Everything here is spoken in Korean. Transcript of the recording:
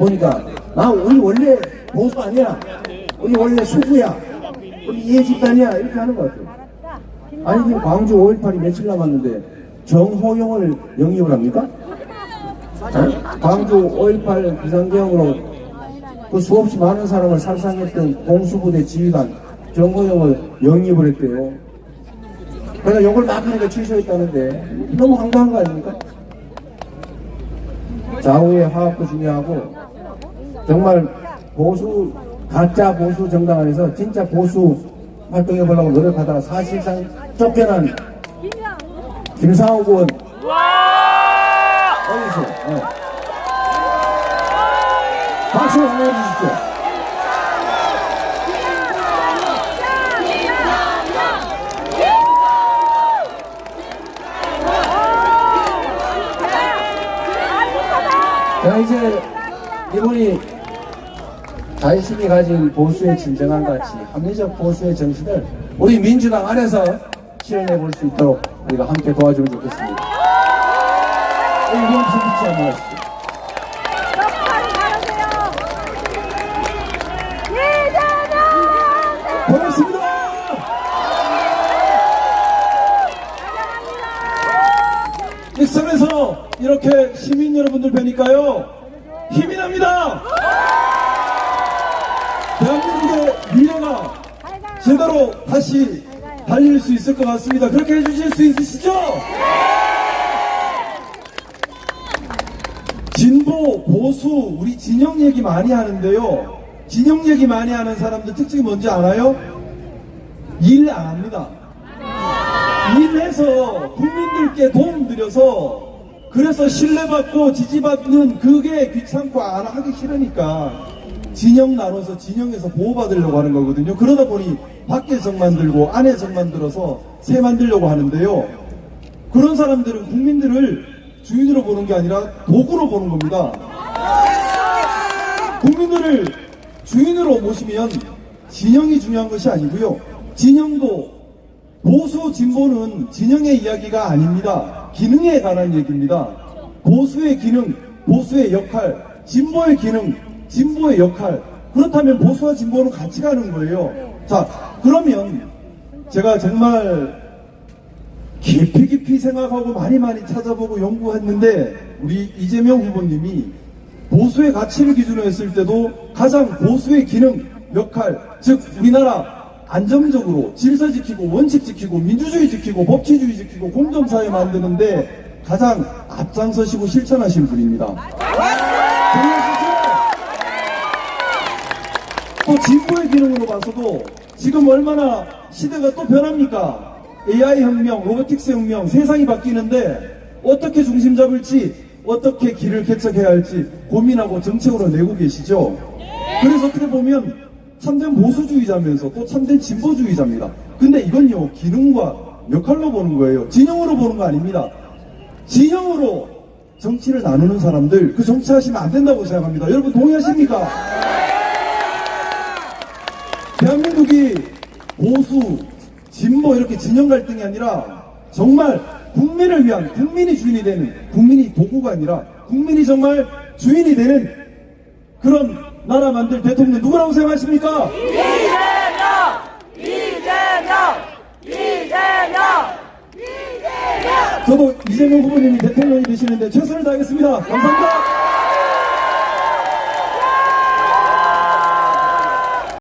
보니까 나 우리 원래 보수 아니야 우리 원래 수구야 우리 이해 집단이야 이렇게 하는 것 같아요 아니 지금 광주 5.18이 며칠 남았는데 정호영을 영입을 합니까? 어? 광주 5.18 비상계엄으로 그 수없이 많은 사람을 살상했던 공수부대 지휘관 정호영을 영입을 했대요 그래서 욕을 막 하니까 취소했다는데 너무 황당한 거 아닙니까? 좌우의 화합도 중요하고 정말 보수 가짜 보수 정당 안에서 진짜 보수 활동해 보려고 노력하다가 사실상 쫓겨난 김상욱 의원 어디서 어. 박수 한번 해주십시오. 자 이제 이분이 자신이 가진 보수의 진정한 가치, 합리적 보수의 정신을 우리 민주당 안에서 실현해 볼 수 있도록 우리가 함께 도와주면 좋겠습니다. 이번 스피치 한번 하시죠. 고맙습니다. 일선에서 이렇게 시민 여러분들 뵈니까요 힘이 납니다. 대한민국의 미래가 제대로 다시 달릴 수 있을 것 같습니다. 그렇게 해주실 수 있으시죠? 진보, 보수, 우리 진영 얘기 많이 하는데요. 진영 얘기 많이 하는 사람들 특징이 뭔지 알아요? 일 안 합니다. 일해서 국민들께 도움 드려서 그래서 신뢰받고 지지받는 그게 귀찮고 안 하기 싫으니까 진영 나눠서 진영에서 보호받으려고 하는 거거든요. 그러다 보니 밖에 정 만들고 안에 정 만들어서 새 만들려고 하는데요. 그런 사람들은 국민들을 주인으로 보는 게 아니라 도구로 보는 겁니다. 국민들을 주인으로 모시면 진영이 중요한 것이 아니고요. 진영도 보수 진보는 진영의 이야기가 아닙니다. 기능에 관한 얘기입니다. 보수의 기능, 보수의 역할, 진보의 기능, 진보의 역할. 그렇다면 보수와 진보는 같이 가는 거예요. 자, 그러면 제가 정말 깊이 깊이 생각하고 많이 많이 찾아보고 연구했는데 우리 이재명 후보님이 보수의 가치를 기준으로 했을 때도 가장 보수의 기능, 역할, 즉 우리나라 안정적으로 질서 지키고 원칙 지키고 민주주의 지키고 법치주의 지키고 공정사회 만드는데 가장 앞장서시고 실천하신 분입니다. 또 진보의 기능으로 봐서도 지금 얼마나 시대가 또 변합니까? AI 혁명, 로보틱스 혁명, 세상이 바뀌는데 어떻게 중심 잡을지, 어떻게 길을 개척해야 할지 고민하고 정책으로 내고 계시죠? 그래서 어떻게 보면 참된 보수주의자면서 또 참된 진보주의자입니다. 근데 이건요, 기능과 역할로 보는 거예요. 진영으로 보는 거 아닙니다. 진영으로 정치를 나누는 사람들, 그 정치하시면 안 된다고 생각합니다. 여러분 동의하십니까? 대한민국이 보수, 진보 이렇게 진영 갈등이 아니라 정말 국민을 위한 국민이 주인이 되는 국민이 도구가 아니라 국민이 정말 주인이 되는 그런 나라 만들 대통령 누구라고 생각하십니까? 저도 이재명 후보님이 대통령이 되시는데 최선을 다하겠습니다. 감사합니다.